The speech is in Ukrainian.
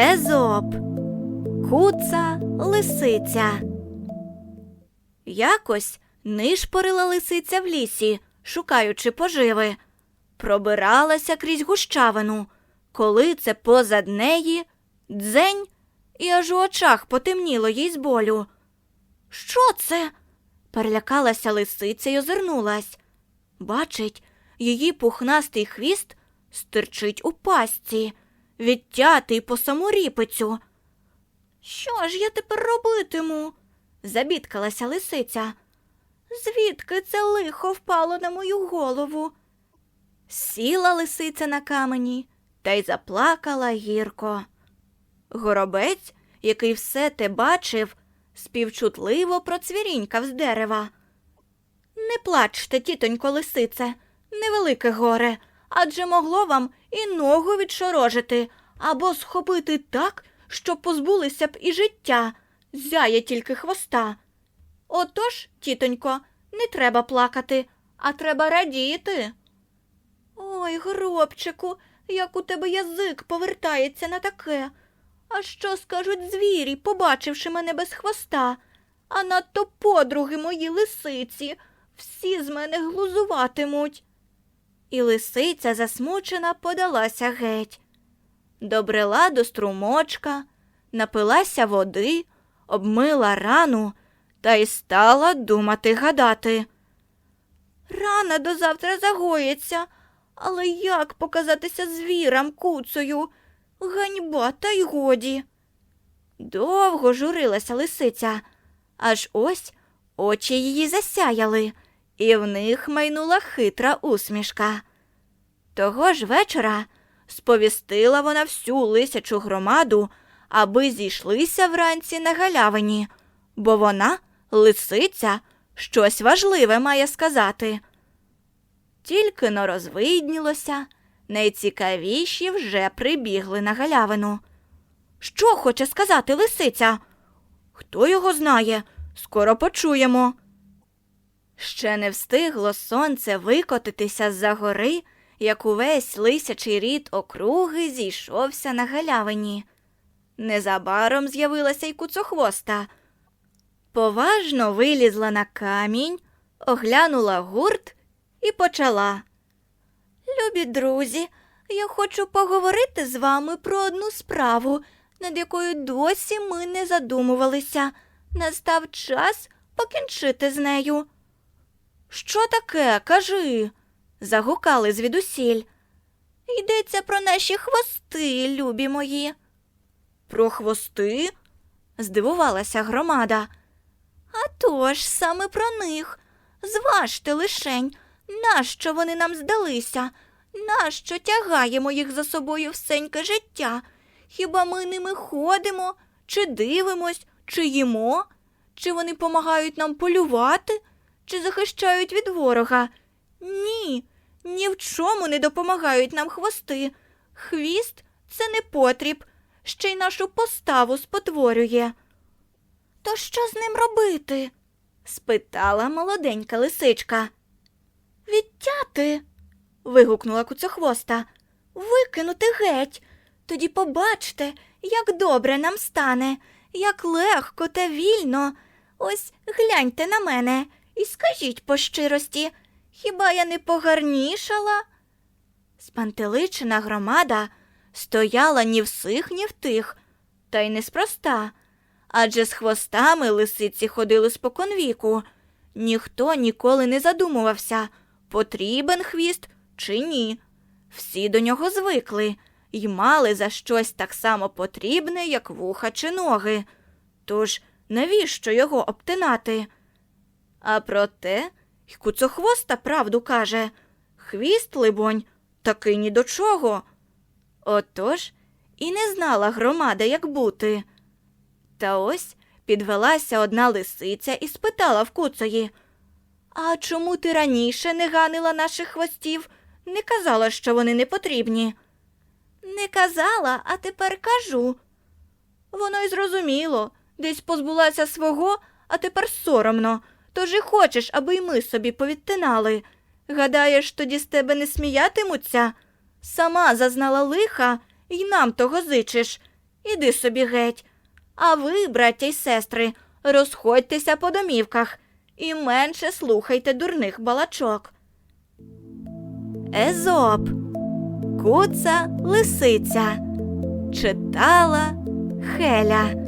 Езоп Куца лисиця. Якось нишпорила лисиця в лісі, шукаючи поживи. Пробиралася крізь гущавину, коли це позад неї дзень, і аж у очах потемніло їй з болю. Що це? перелякалася лисиця й озирнулась. Бачить, її пухнастий хвіст стирчить у пастці, відтятий по саму ріпицю. Що ж я тепер робитиму? забідкалася лисиця. Звідки це лихо впало на мою голову? Сіла лисиця на камені та й заплакала гірко. Горобець, який все те бачив, співчутливо процвірінькав з дерева. Не плачте, тітонько лисице, невелике горе, адже могло вам і ногу відшорожити або схопити так, щоб позбулися б і життя, зяє тільки хвоста. Отож, тітонько, не треба плакати, а треба радіти. Ой, гробчику, як у тебе язик повертається на таке. А що скажуть звірі, побачивши мене без хвоста? А надто подруги мої лисиці, всі з мене глузуватимуть. І лисиця засмучена подалася геть. Добрела до струмочка, напилася води, обмила рану та й стала думати гадати. Рана до завтра загоїться, але як показатися звірам куцею? Ганьба, та й годі. Довго журилася лисиця, аж ось очі її засяяли, і в них майнула хитра усмішка. Того ж вечора сповістила вона всю лисячу громаду, аби зійшлися вранці на галявині, бо вона, лисиця, щось важливе має сказати. Тільки но розвиднілося, найцікавіші вже прибігли на галявину. Що хоче сказати лисиця? Хто його знає? Скоро почуємо. Ще не встигло сонце викотитися з-за гори, як увесь лисячий рід округи зійшовся на галявині. Незабаром з'явилася й куцохвоста. Поважно вилізла на камінь, оглянула гурт і почала. Любі друзі, я хочу поговорити з вами про одну справу, над якою досі ми не задумувалися. Настав час покінчити з нею. Що таке, кажи? загукали звідусіль. Йдеться про наші хвости, любі мої. Про хвости? здивувалася громада. «А тож, саме про них. Зважте лишень, нащо вони нам здалися? Нащо тягаємо їх за собою всеньке життя? Хіба ми ними ходимо, чи дивимось, чи їмо? Чи вони помагають нам полювати, чи захищають від ворога? Ні, ні в чому не допомагають нам хвости. Хвіст це не потріб, ще й нашу поставу спотворює. То що з ним робити? спитала молоденька лисичка. Відтяти. вигукнула куцехвоста. Викинути геть. Тоді побачте, як добре нам стане, як легко та вільно. Ось гляньте на мене і скажіть по щирості, хіба я не погарнішала? Спантеличена громада стояла ні в сих, ні в тих, та й неспроста. Адже з хвостами лисиці ходили споконвіку. Ніхто ніколи не задумувався, потрібен хвіст чи ні. Всі до нього звикли й мали за щось так само потрібне, як вуха чи ноги. Тож навіщо його обтинати? А проте й куцохвоста правду каже хвіст, либонь, таки ні до чого. Отож і не знала громада, як бути. Та ось підвелася одна лисиця і спитала в куцої А чому ти раніше не ганила наших хвостів, не казала, що вони не потрібні? Не казала, а тепер кажу. Воно й зрозуміло, десь позбулася свого, а тепер соромно. Тож і хочеш, аби й ми собі повідтинали. Гадаєш, тоді з тебе не сміятимуться? Сама зазнала лиха і нам того зичиш. іди собі геть. А ви, браття й сестри, розходьтеся по домівках і менше слухайте дурних балачок. Езоп. Куца лисиця. Читала Хеля.